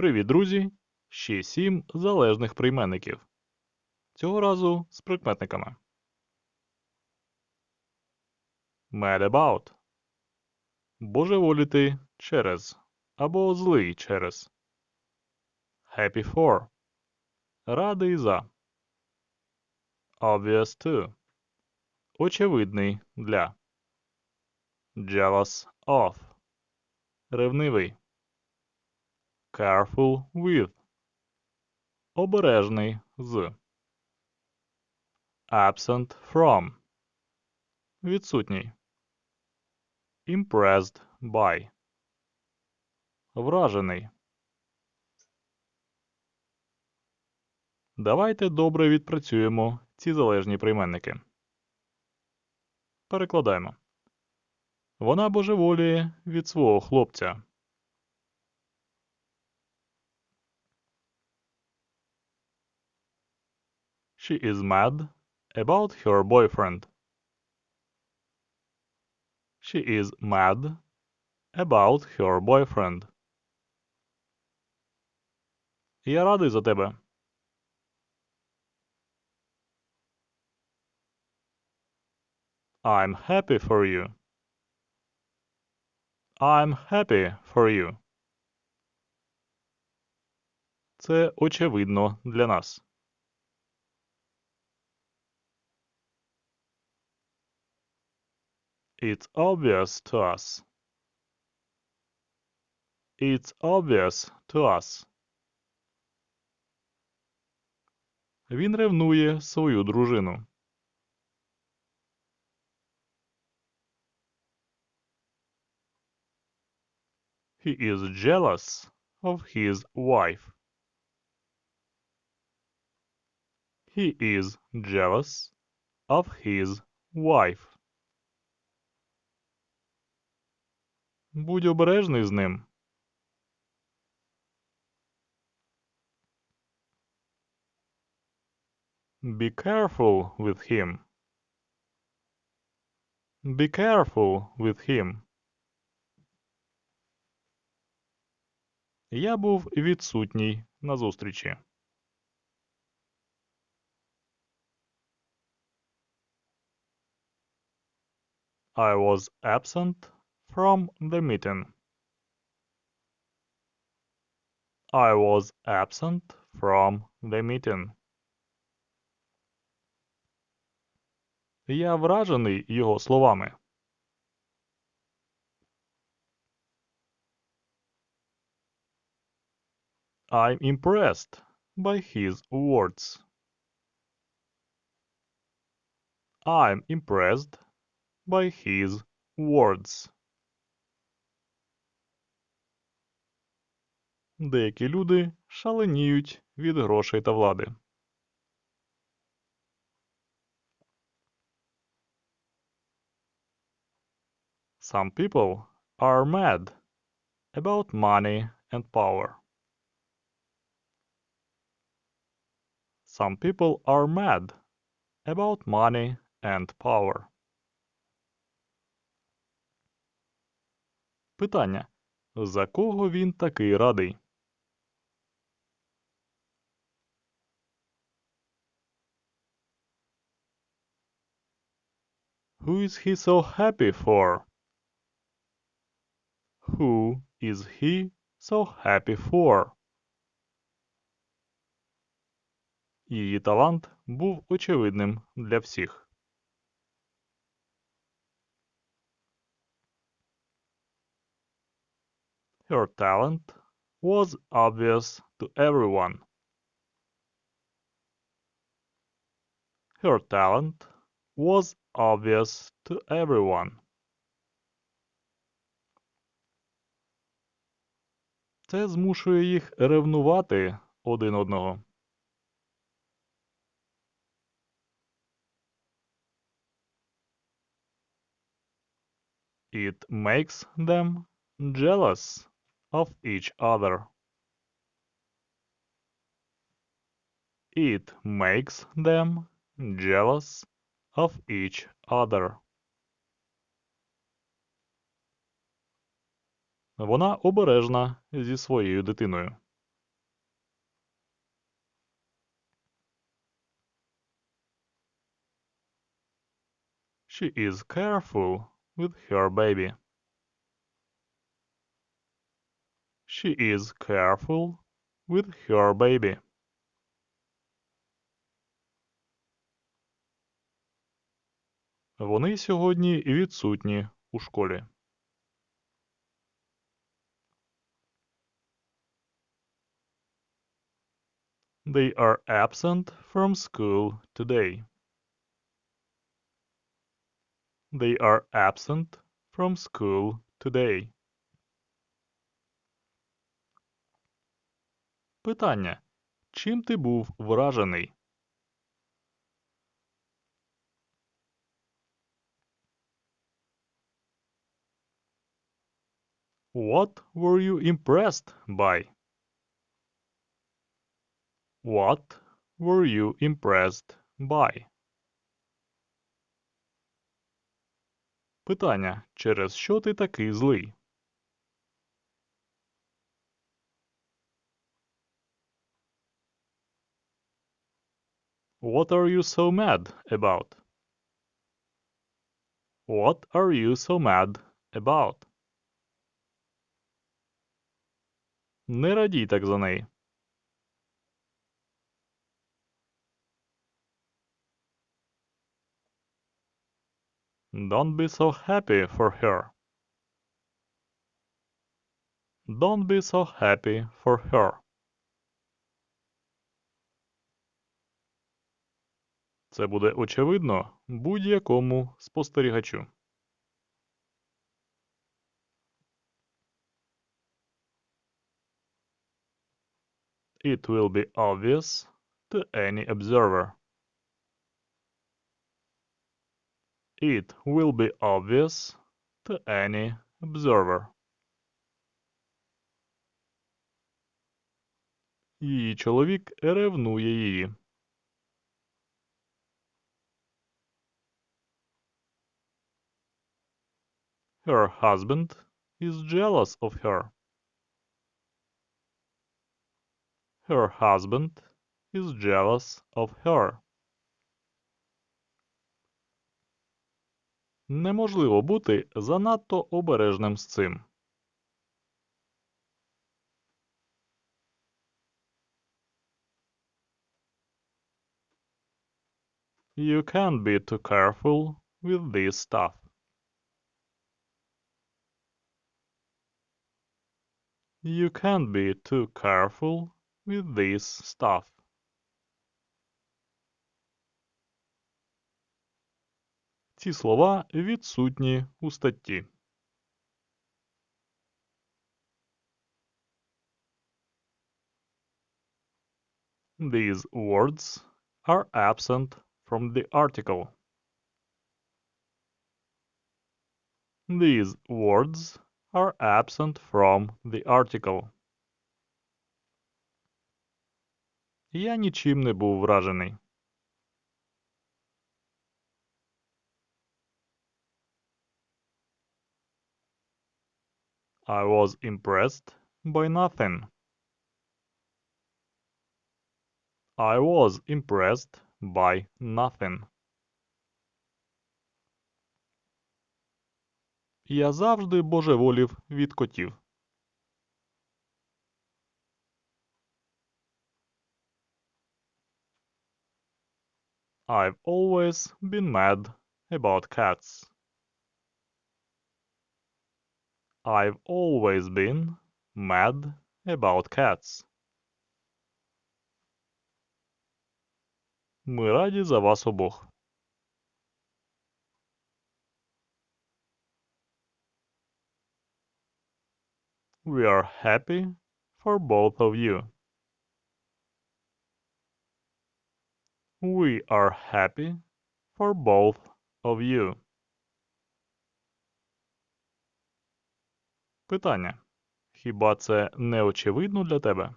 Привіт, друзі! Ще сім залежних прийменників. Цього разу з прикметниками. Mad about. Божеволіти через або злий через. Happy for. Радий за. Obvious to. Очевидний для. Jealous of. Ревнивий. Careful with. Обережний з. Absent from. Відсутній. Impressed by. Вражений. Давайте добре відпрацюємо ці залежні прийменники. Перекладаємо. Вона божеволіє від свого хлопця. She is mad about her boyfriend. She is mad about her boyfriend. Я радий за тебе. I'm happy for you. I'm happy for you. Це очевидно для нас. It's obvious to us. It's obvious to us. Він ревнує свою дружину. He is jealous of his wife. He is jealous of his wife. Будь обережний з ним. Be careful with him. Be careful with him. Я був відсутній на зустрічі. I was absent from the meeting. I was absent from the meeting. Я вражений його словами. I'm impressed by his words. I'm impressed by his words. Деякі люди шаленіють від грошей та влади. Some people are mad about money and power. Some people are mad about money and power. Питання. За кого він такий радий? Who is he so happy for? Who is he so happy for? Її талант був очевидним для всіх. Her talent was obvious to everyone. Her talent was obvious to everyone. Це змушує їх ревнувати один одного. It makes them jealous of each other. It makes them jealous of each other. Вона обережна зі своєю дитиною. She is careful with her baby. She is careful with her baby. Вони сьогодні відсутні у школі. They are absent from school today. They are absent from school today. Питання. Чим ти був вражений? What were you impressed by? What were you impressed by? Питання. Через що ти такий злий? What are you so mad about? What are you so mad about? Не радій так за неї. Don't be so happy for her. Don't be so happy for her. Це буде очевидно будь-якому спостерігачу. It will be obvious to any observer. It will be obvious to any observer. Її чоловік ревнує її. Her husband is jealous of her. Her husband is jealous of her. Неможливо бути занадто обережним з цим. You can't be too careful with this stuff. You can't be too careful with this stuff. Ці слова відсутні у статті. These words are absent from the article. These words are absent from the article. Я нічим не був вражений. I was impressed by nothing. I was impressed by nothing. Я завжди божеволів від котів. I've always been mad about cats. I've always been mad about cats. Ми раді за вас обох. We are happy for both of you. We are happy for both of you. Питання. Хіба це не очевидно для тебе?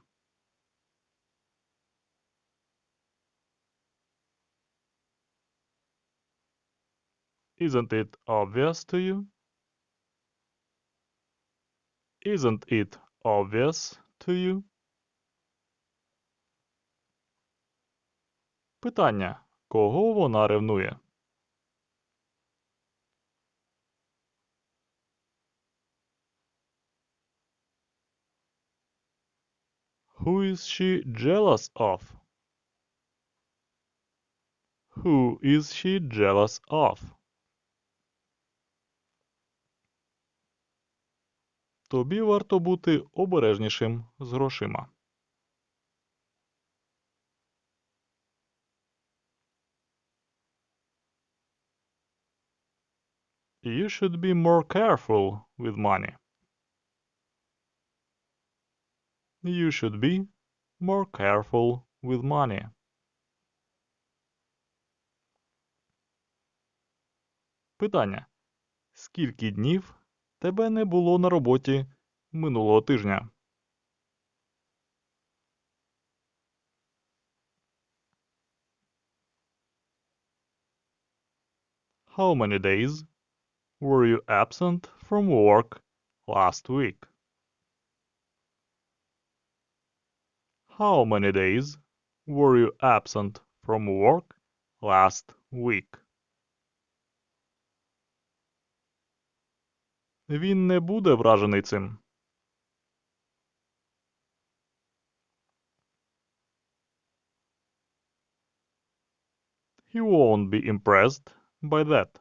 Isn't it obvious to you? Isn't it obvious to you? Питання кого вона ревнує? Who is she jealous of? Who is she jealous of? Тобі варто бути обережнішим з грошима. You should be more careful with money. You should be more careful with money. Питання. Скільки днів тебе не було на роботі минулого тижня? How many days were you absent from work last week? How many days were you absent from work last week? Він не буде вражений цим. He won't be impressed by that.